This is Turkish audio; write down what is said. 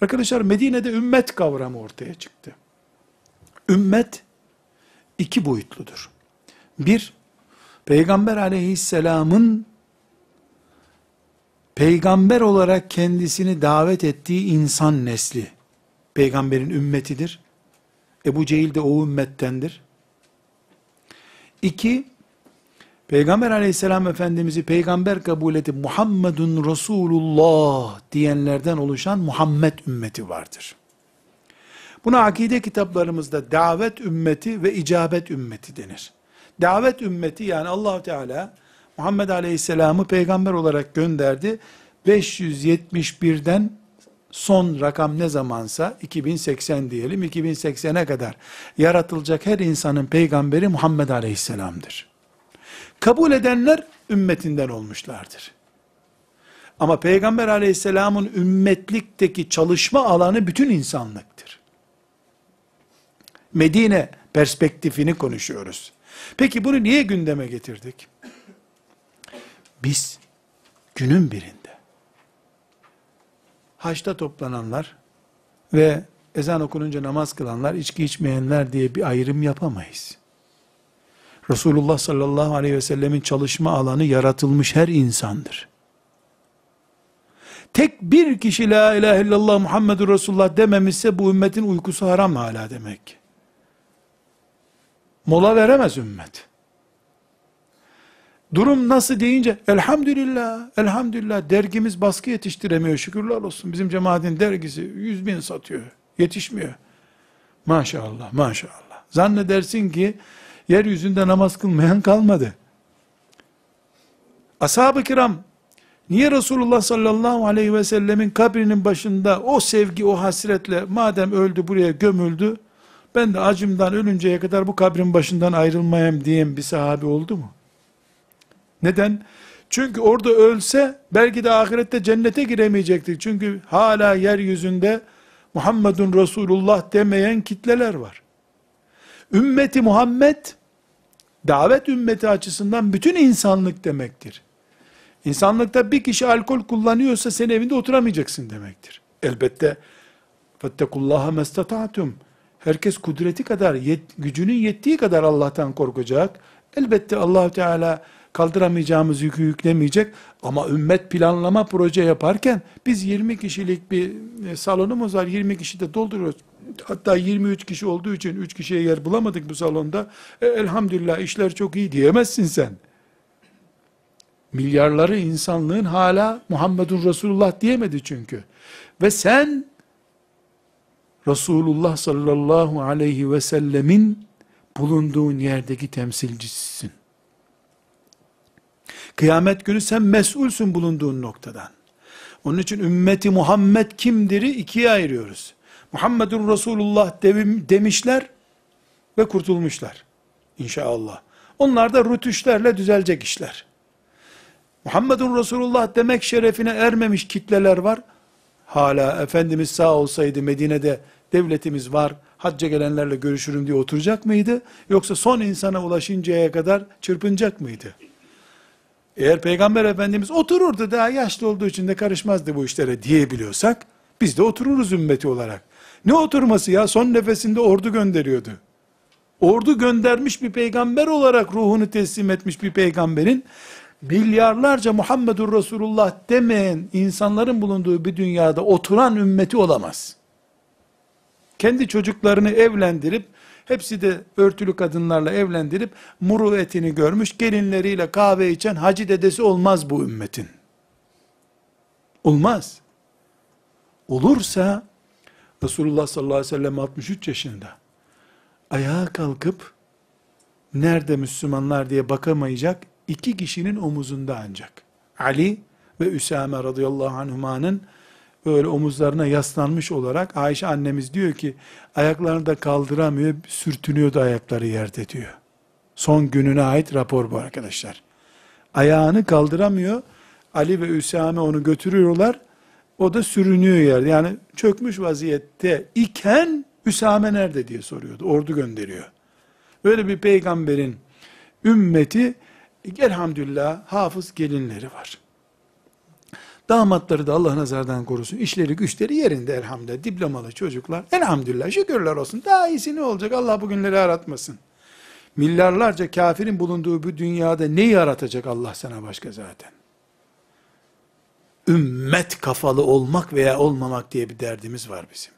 Arkadaşlar Medine'de ümmet kavramı ortaya çıktı. Ümmet iki boyutludur. Bir, Peygamber aleyhisselamın peygamber olarak kendisini davet ettiği insan nesli, peygamberin ümmetidir. Ebu Cehil de o ümmettendir. İki, Peygamber aleyhisselam efendimizi peygamber kabul edip Muhammedun Resulullah diyenlerden oluşan Muhammed ümmeti vardır. Buna akide kitaplarımızda davet ümmeti ve icabet ümmeti denir. Davet ümmeti yani allah Teala Muhammed Aleyhisselam'ı peygamber olarak gönderdi. 571'den son rakam ne zamansa 2080 diyelim 2080'e kadar yaratılacak her insanın peygamberi Muhammed Aleyhisselam'dır. Kabul edenler ümmetinden olmuşlardır. Ama Peygamber aleyhisselamın ümmetlikteki çalışma alanı bütün insanlıktır. Medine perspektifini konuşuyoruz. Peki bunu niye gündeme getirdik? Biz günün birinde haçta toplananlar ve ezan okununca namaz kılanlar, içki içmeyenler diye bir ayrım yapamayız. Resulullah sallallahu aleyhi ve sellemin çalışma alanı yaratılmış her insandır. Tek bir kişi la ilahe illallah Muhammedur Resulullah dememişse bu ümmetin uykusu haram hala demek. Mola veremez ümmet. Durum nasıl deyince elhamdülillah, elhamdülillah dergimiz baskı yetiştiremiyor şükürler olsun. Bizim cemaatin dergisi yüz bin satıyor, yetişmiyor. Maşallah, maşallah. Zannedersin ki yeryüzünde namaz kılmayan kalmadı. Ashab-ı kiram, niye Resulullah sallallahu aleyhi ve sellemin kabrinin başında o sevgi, o hasretle, madem öldü buraya gömüldü, ben de acımdan ölünceye kadar bu kabrin başından ayrılmayayım diyen bir sahabi oldu mu? Neden? Çünkü orada ölse, belki de ahirette cennete giremeyecektir. Çünkü hala yeryüzünde Muhammedun Resulullah demeyen kitleler var. Ümmeti Muhammed, davet ümmeti açısından bütün insanlık demektir. İnsanlıkta bir kişi alkol kullanıyorsa sen evinde oturamayacaksın demektir. Elbette fettekullaha mestata'tum. Herkes kudreti kadar, yet, gücünün yettiği kadar Allah'tan korkacak. Elbette allah Teala kaldıramayacağımız yükü yüklemeyecek. Ama ümmet planlama proje yaparken biz 20 kişilik bir e, salonumuz var. 20 kişi de dolduruyoruz. Hatta 23 kişi olduğu için 3 kişiye yer bulamadık bu salonda. E, elhamdülillah işler çok iyi diyemezsin sen. Milyarları insanlığın hala Muhammedun Resulullah diyemedi çünkü. Ve sen Resulullah sallallahu aleyhi ve sellemin bulunduğun yerdeki temsilcisisin. Kıyamet günü sen mesulsün bulunduğun noktadan. Onun için ümmeti Muhammed kimdir'i ikiye ayırıyoruz. Muhammedun Resulullah demişler ve kurtulmuşlar. İnşallah. Onlar da rütüşlerle düzelecek işler. Muhammedun Resulullah demek şerefine ermemiş kitleler var. Hala Efendimiz sağ olsaydı Medine'de devletimiz var, hacca gelenlerle görüşürüm diye oturacak mıydı? Yoksa son insana ulaşıncaya kadar çırpınacak mıydı? Eğer Peygamber Efendimiz otururdu daha yaşlı olduğu için de karışmazdı bu işlere diyebiliyorsak, biz de otururuz ümmeti olarak. Ne oturması ya? Son nefesinde ordu gönderiyordu. Ordu göndermiş bir peygamber olarak ruhunu teslim etmiş bir peygamberin, milyarlarca Muhammedur Resulullah demeyen insanların bulunduğu bir dünyada oturan ümmeti olamaz. Kendi çocuklarını evlendirip, hepsi de örtülü kadınlarla evlendirip, muru görmüş, gelinleriyle kahve içen hacı dedesi olmaz bu ümmetin. Olmaz. Olursa, Resulullah sallallahu aleyhi ve sellem 63 yaşında, ayağa kalkıp, nerede Müslümanlar diye bakamayacak, iki kişinin omuzunda ancak. Ali ve Üsame radıyallahu anhumanın böyle omuzlarına yaslanmış olarak Ayşe annemiz diyor ki ayaklarını da kaldıramıyor, sürtünüyordu ayakları yerde diyor. Son gününe ait rapor bu arkadaşlar. Ayağını kaldıramıyor. Ali ve Üsame onu götürüyorlar. O da sürünüyor yerde. Yani çökmüş vaziyette iken Üsame nerede diye soruyordu. Ordu gönderiyor. Böyle bir peygamberin ümmeti elhamdülillah hafız gelinleri var. Damatları da Allah nazardan korusun. İşleri güçleri yerinde elhamdülillah. Diplomalı çocuklar. Elhamdülillah şükürler olsun. Daha iyisi ne olacak? Allah bugünleri aratmasın. Milyarlarca kafirin bulunduğu bu dünyada ne yaratacak Allah sana başka zaten? Ümmet kafalı olmak veya olmamak diye bir derdimiz var bizim.